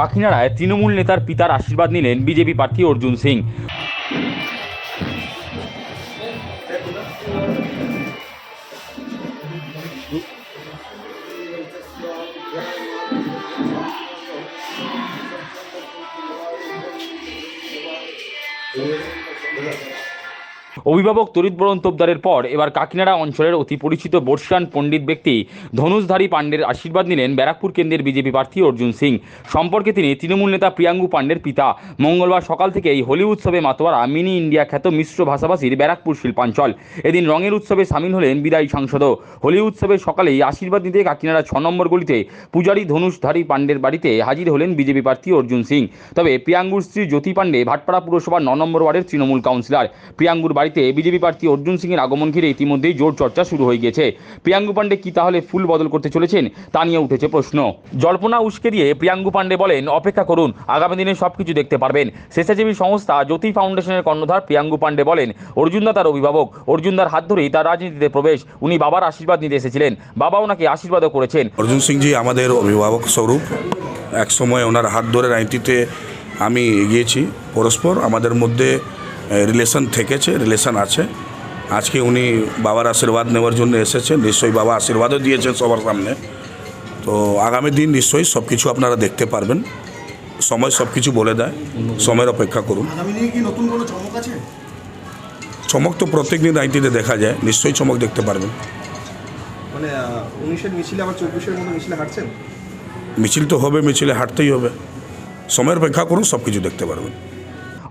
কাকিনাড়ায় তৃণমূল নেতার পিতার আশীর্বাদ নিলেন বিজেপি প্রার্থী অর্জুন সিং। অভিভাবক তরিতবরণ তোপদারের পর এবার কাকিনাড়া অঞ্চলের অতি পরিচিত বর্ষিয়ান পণ্ডিত ব্যক্তি ধনুষধারী পাণ্ডের আশীর্বাদ নিলেন ব্যারাকপুর কেন্দ্রের বিজেপি প্রার্থী অর্জুন সিং। সম্পর্কে তিনি তৃণমূল নেতা প্রিয়াঙ্গু পাণ্ডের পিতা। মঙ্গলবার সকাল থেকে এই হোলি উৎসবে মাতোয়ারা, মিনি ইন্ডিয়া খ্যাত মিশ্র ভাষাভাষীর ব্যারাকপুর শিল্পাঞ্চল। এদিন রঙের উৎসবে সামিল হলেন বিদায়ী সাংসদও হোলি উৎসবের সকালেই আশীর্বাদ নিতে কাকিনাড়া ছ নম্বর গলিতে পূজারী ধনুষধারী পাণ্ডের বাড়িতে হাজির হলেন বিজেপি প্রার্থী অর্জুন সিং। তবে প্রিয়াঙ্গুর স্ত্রী জ্যোতি পাণ্ডে ভাটপাড়া পুরসভার ন নম্বর ওয়ার্ডের তৃণমূল কাউন্সিলর। প্রিয়াঙ্গুর বাড়িতে বিজেপি প্রার্থী অর্জুন সিংয়ের আগমন ঘিরে ইতিমধ্যেই জোর চর্চা শুরু হয়ে গিয়েছে। প্রিয়াঙ্গু পাণ্ডে কি তাহলে ফুল বদল করতে চলেছেন, তা নিয়ে উঠেছে প্রশ্ন। জল্পনা উস্কে দিয়ে প্রিয়াঙ্গু পাণ্ডে বলেন, অপেক্ষা করুন, আগামী দিনে সবকিছু দেখতে পারবেন। স্বেচ্ছাসেবী সংস্থা জ্যোতি ফাউন্ডেশনের কর্ণধার প্রিয়াঙ্গু পাণ্ডে বলেন অর্জুনদা তার অভিভাবক। অর্জুনদার হাত ধরেই তার রাজনীতিতে প্রবেশ। উনি বাবার আশীর্বাদ নিতে এসেছিলেন। বাবা ওনাকে আশীর্বাদও করেছেন। অর্জুন সিংজি আমাদের অভিভাবক স্বরূপ। এক সময় ওনার হাত ধরে রাজনীতিতে আমি এগিয়েছি। পরস্পর আমাদের মধ্যে রিলেশন থেকেছে রিলেশন আছে। আজকে উনি বাবার আশীর্বাদ নেওয়ার জন্য এসেছেন নিশ্চয়ই বাবা আশীর্বাদও দিয়েছেন সবার সামনে। তো আগামী দিন নিশ্চয়ই সব কিছু আপনারা দেখতে পারবেন। সময় সব কিছু বলে দেয় সময়ের অপেক্ষা করুন। চমক তো প্রত্যেক দিন রাজনীতিতে দেখা যায় নিশ্চয়ই চমক দেখতে পারবেন। মানে উনিশের মিছিলে আবার চব্বিশের মতো মিছিলে হাঁটছেন? মিছিল তো হবে মিছিলে হাঁটতেই হবে। সময়ের অপেক্ষা করুন সব কিছু দেখতে পারবেন।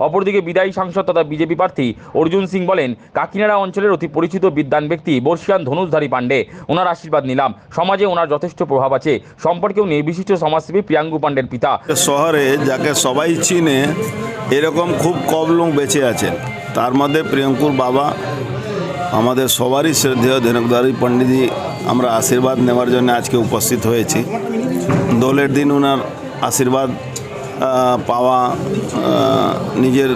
অপরদিকে বিদায়ী সাংসদ তথা বিজেপি প্রার্থী অর্জুন সিং বলেন, কাকিনাড়া অঞ্চলের অতি পরিচিত বিদ্যান ব্যক্তি বর্ষিয়ান ধনুষধারী পাণ্ডে, ওনার আশীর্বাদ নিলাম। সমাজে ওনার যথেষ্ট প্রভাব আছে। সম্পর্কেও নিয়ে বিশিষ্ট সমাজসেবী প্রিয়াঙ্গু পাণ্ডের পিতা। শহরে যাকে সবাই চিনে, এরকম খুব কম লোক বেঁচে আছেন। তার মধ্যে প্রিয়াঙ্কুর বাবা, আমাদের সবারই শ্রদ্ধেয় ধনকদারি পণ্ডিতজি, আমরা আশীর্বাদ নেওয়ার জন্য আজকে উপস্থিত হয়েছি। দোলের দিন ওনার আশীর্বাদ পাওয়া নিজের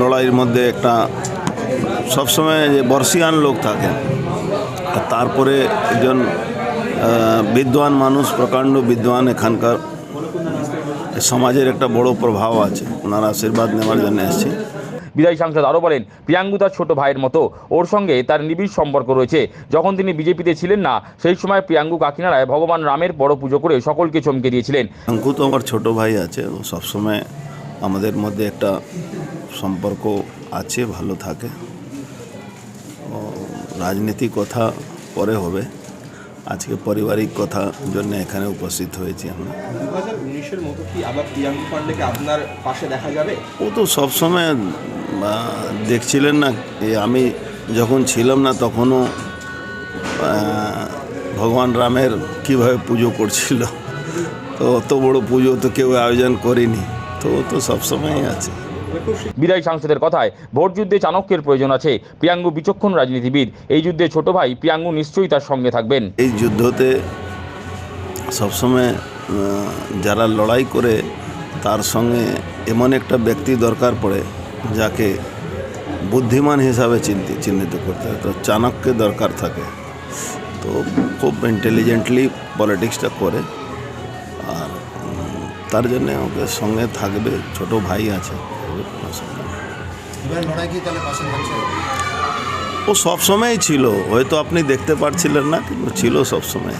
লড়াইয়ের মধ্যে একটা সবসময় যে বর্ষিয়ান লোক থাকেন তারপরে একজন বিদ্বান মানুষ, প্রকাণ্ড বিদ্বান এখানকার সমাজের একটা বড় প্রভাব আছে। ওনার আশীর্বাদ নেওয়ার জন্য এসেছি। বিদায়ী সাংসদ আরও বলেন প্রিয়াঙ্গু তার ছোট ভাইয়ের মতো। ওর সঙ্গে তার নিবিড় সম্পর্ক রয়েছে। যখন তিনি বিজেপিতে ছিলেন না সেই সময় প্রিয়াঙ্গু কাকিনাড়ায় ভগবান রামের বড় পুজো করে সকলকে চমকে দিয়েছিলেন। অঙ্কু তো আমার ছোট ভাই আছে ও সবসময় আমাদের মধ্যে একটা সম্পর্ক আছে ভালো থাকে। ও রাজনীতি কথা পরে হবে। আজকে পারিবারিক কথা জন্য এখানে উপস্থিত হয়েছি আমরা। দু হাজার উনিশের মতো কি আবার প্রিয়াঙ্কু পান্ডেকে আপনার পাশে দেখা যাবে? ও তো সবসময় দেখছিলেন না আমি যখন ছিলাম না তখনও ভগবান রামের কীভাবে পুজো করছিল। তো অত বড় পুজো তো কেউ আয়োজন করেনি। তো তো সবসময়ই আছে। বিদায়ী সাংসদের কথায় ভোট যুদ্ধে চাণক্যের প্রয়োজন আছে। প্রিয়াঙ্গু বিচক্ষণ রাজনীতিবিদ। এই যুদ্ধে ছোট ভাই প্রিয়াঙ্গু নিশ্চয়ই তার সঙ্গে থাকবেন। এই যুদ্ধতে সবসময় যারা লড়াই করে তার সঙ্গে এমন একটা ব্যক্তি দরকার পড়ে যাকে বুদ্ধিমান হিসাবে চিন্তি চিহ্নিত করতে হয়। তো চাণক্যের দরকার থাকে। তো খুব ইন্টেলিজেন্টলি পলিটিক্সটা করে। আর তার জন্য ওকে সঙ্গে থাকবে ছোট ভাই আছে। ও সবসময়ই ছিল। হয়তো আপনি দেখতে পারছিলেন না কিন্তু ছিল সবসময়।